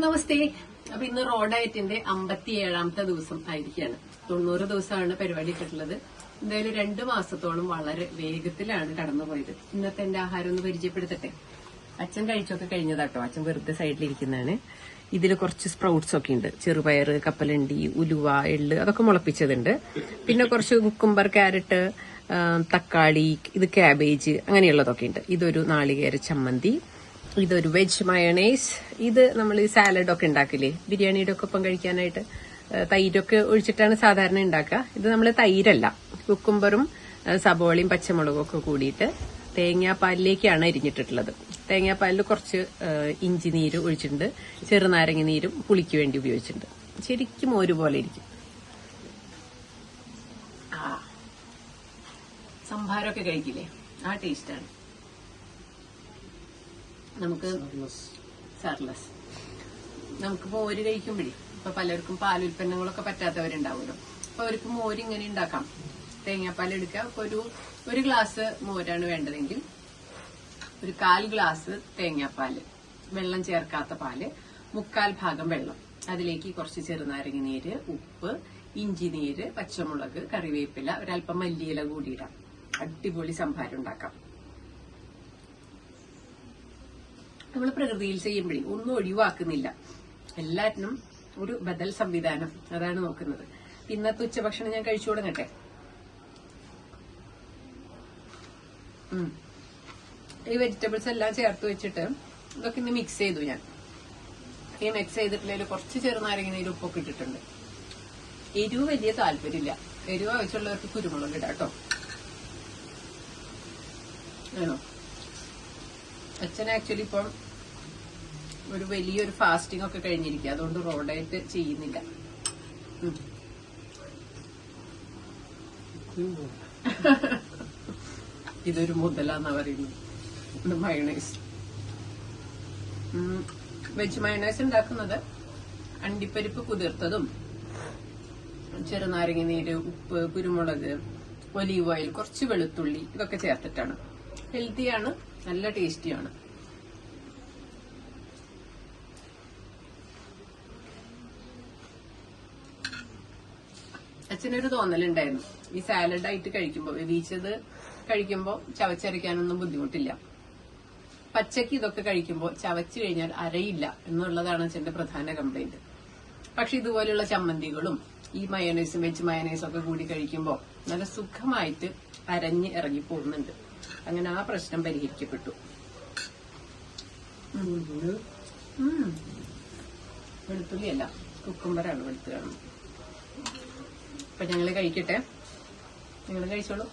നമസ്തേ. അപ്പൊ ഇന്ന് റോഡ് ഡയറ്റിന്റെ അമ്പത്തി ഏഴാമത്തെ ദിവസം ആയിരിക്കാണ് തൊണ്ണൂറ് ദിവസമാണ് പരിപാടി ഇട്ടിട്ടുള്ളത്. എന്തായാലും രണ്ടു മാസത്തോളം വളരെ വേഗത്തിലാണ് കടന്നുപോയത്. ഇന്നത്തെ എന്റെ ആഹാരം ഒന്ന് പരിചയപ്പെടുത്തട്ടെ? അച്ഛൻ കഴിച്ചൊക്കെ കഴിഞ്ഞതാട്ടോ. അച്ഛൻ വെറുതെ സൈഡിലിരിക്കുന്നതാണ്. ഇതിൽ കുറച്ച് സ്പ്രൗട്ട്സ് ഒക്കെ ഉണ്ട്. ചെറുപയർ കപ്പലണ്ടി ഉലുവ എള്ള് അതൊക്കെ മുളപ്പിച്ചതുണ്ട്. പിന്നെ കുറച്ച് കുക്കുംബർ ക്യാരറ്റ് തക്കാളി ഇത് ക്യാബേജ് അങ്ങനെയുള്ളതൊക്കെ ഉണ്ട്. ഇതൊരു നാളികേര ചമ്മന്തി. ഇതൊരു വെജ് മയണൈസ് ഇത് നമ്മൾ ഈ സാലഡ് ഒക്കെ ഉണ്ടാക്കില്ലേ? ബിരിയാണിയുടെ ഒക്കെ ഒപ്പം കഴിക്കാനായിട്ട്. തൈരൊക്കെ ഒഴിച്ചിട്ടാണ് സാധാരണ ഉണ്ടാക്കുക. ഇത് നമ്മൾ തൈരല്ല. കുക്കുംബറും സബോളയും പച്ചമുളകും ഒക്കെ കൂടിയിട്ട് തേങ്ങാപ്പാലിലേക്കാണ് അരിഞ്ഞിട്ടിട്ടുള്ളത്. തേങ്ങാപ്പാലിൽ കുറച്ച് ഇഞ്ചി നീര് ഒഴിച്ചിട്ടുണ്ട്. ചെറുനാരങ്ങ നീരും പുളിക്ക് വേണ്ടി ഉപയോഗിച്ചിട്ടുണ്ട്. ശരിക്കും ഒരുപോലെ ഇരിക്കും. സംഭാരമൊക്കെ കഴിക്കില്ലേ? ആ ടേസ്റ്റാണ് നമുക്ക് സർലസ് നമുക്ക് മോര് കഴിക്കുമ്പോഴേ ഇപ്പൊ പലർക്കും പാലുൽപ്പന്നങ്ങളൊക്കെ പറ്റാത്തവരുണ്ടാവുമല്ലോ. അപ്പൊ അവർക്ക് മോര് ഇങ്ങനെ ഉണ്ടാക്കാം. തേങ്ങാപ്പാൽ എടുക്കുക. അപ്പൊ ഒരു ഒരു ഗ്ലാസ് മോരാണ് വേണ്ടതെങ്കിൽ ഒരു കാൽ ഗ്ലാസ് തേങ്ങാപ്പാൽ വെള്ളം ചേർക്കാത്ത പാൽ മുക്കാൽ ഭാഗം വെള്ളം. അതിലേക്ക് കുറച്ച് ചെറുനാരങ്ങ നീര് ഉപ്പ് ഇഞ്ചി നീര് പച്ചമുളക് കറിവേപ്പില ഒരല്പം മല്ലിയില കൂടി ഇടാം. അടിപൊളി സംഭാരം ഉണ്ടാക്കാം. നമ്മൾ പ്രകൃതിയിൽ ചെയ്യുമ്പോഴേ ഒന്നും ഒഴിവാക്കുന്നില്ല. എല്ലാറ്റിനും ഒരു ബദൽ സംവിധാനം. അതാണ് നോക്കുന്നത്. ഇന്നത്തെ ഉച്ചഭക്ഷണം ഞാൻ കഴിച്ചു തുടങ്ങട്ടെ? ഈ വെജിറ്റബിൾസ് എല്ലാം ചേർത്ത് വെച്ചിട്ട് ഇതൊക്കെ ഇന്ന് മിക്സ് ചെയ്തു ഞാൻ. ഈ മിക്സ് ചെയ്തിട്ടുള്ളതിൽ കുറച്ച് ചെറുനാരങ്ങനെ നീര് ഉപ്പൊക്കെ ഇട്ടിട്ടുണ്ട്. എരിവ് വലിയ താല്പര്യമില്ല. എരിവ് ആവശ്യമുള്ളവർക്ക് കുരുമുളക് ഇടാം കേട്ടോ. ആണോ? അച്ഛൻ ആക്ച്വലി ഇപ്പം ഒരു വലിയൊരു ഫാസ്റ്റിംഗ് ഒക്കെ കഴിഞ്ഞിരിക്കുക. അതുകൊണ്ട് റോഡായിട്ട് ചെയ്യുന്നില്ല. ഇതൊരു മുതലാന്നാ പറയുന്നത്. മയണൈസ് വെജ് മയണൈസ് ഉണ്ടാക്കുന്നത് അണ്ടിപ്പരിപ്പ് കുതിർത്തതും ചെറുനാരങ്ങ നീര് ഉപ്പ് കുരുമുളക് ഒലീവ് ഓയിൽ കുറച്ച് വെളുത്തുള്ളി ഇതൊക്കെ ചേർത്തിട്ടാണ്. ഹെൽത്തിയാണ് നല്ല ടേസ്റ്റിയാണ് അച്ഛനൊരു തോന്നലുണ്ടായിരുന്നു. ഈ സാലഡ് ആയിട്ട് കഴിക്കുമ്പോൾ വേവിച്ചത് കഴിക്കുമ്പോൾ ചവച്ചരയ്ക്കാനൊന്നും ബുദ്ധിമുട്ടില്ല. പച്ചക്ക് ഇതൊക്കെ കഴിക്കുമ്പോൾ ചവച്ചു കഴിഞ്ഞാൽ അരയില്ല എന്നുള്ളതാണ് അച്ഛന്റെ പ്രധാന കംപ്ലൈന്റ് പക്ഷെ ഇതുപോലെയുള്ള ചമ്മന്തികളും ഈ മയനൈസും വെച്ച് മയനൈസും ഒക്കെ കൂടി കഴിക്കുമ്പോൾ നല്ല സുഖമായിട്ട് അരഞ്ഞ് ഇറങ്ങി പോകുന്നുണ്ട് അങ്ങനെ ആ പ്രശ്നം പരിഹരിക്കപ്പെട്ടു. വെളുത്തുള്ളിയല്ല കുക്കുംബറാണ് വെളുത്ത് കാണുന്നത് അപ്പൊ ഞങ്ങൾ കഴിക്കട്ടെ? നിങ്ങൾ കഴിച്ചോളൂ.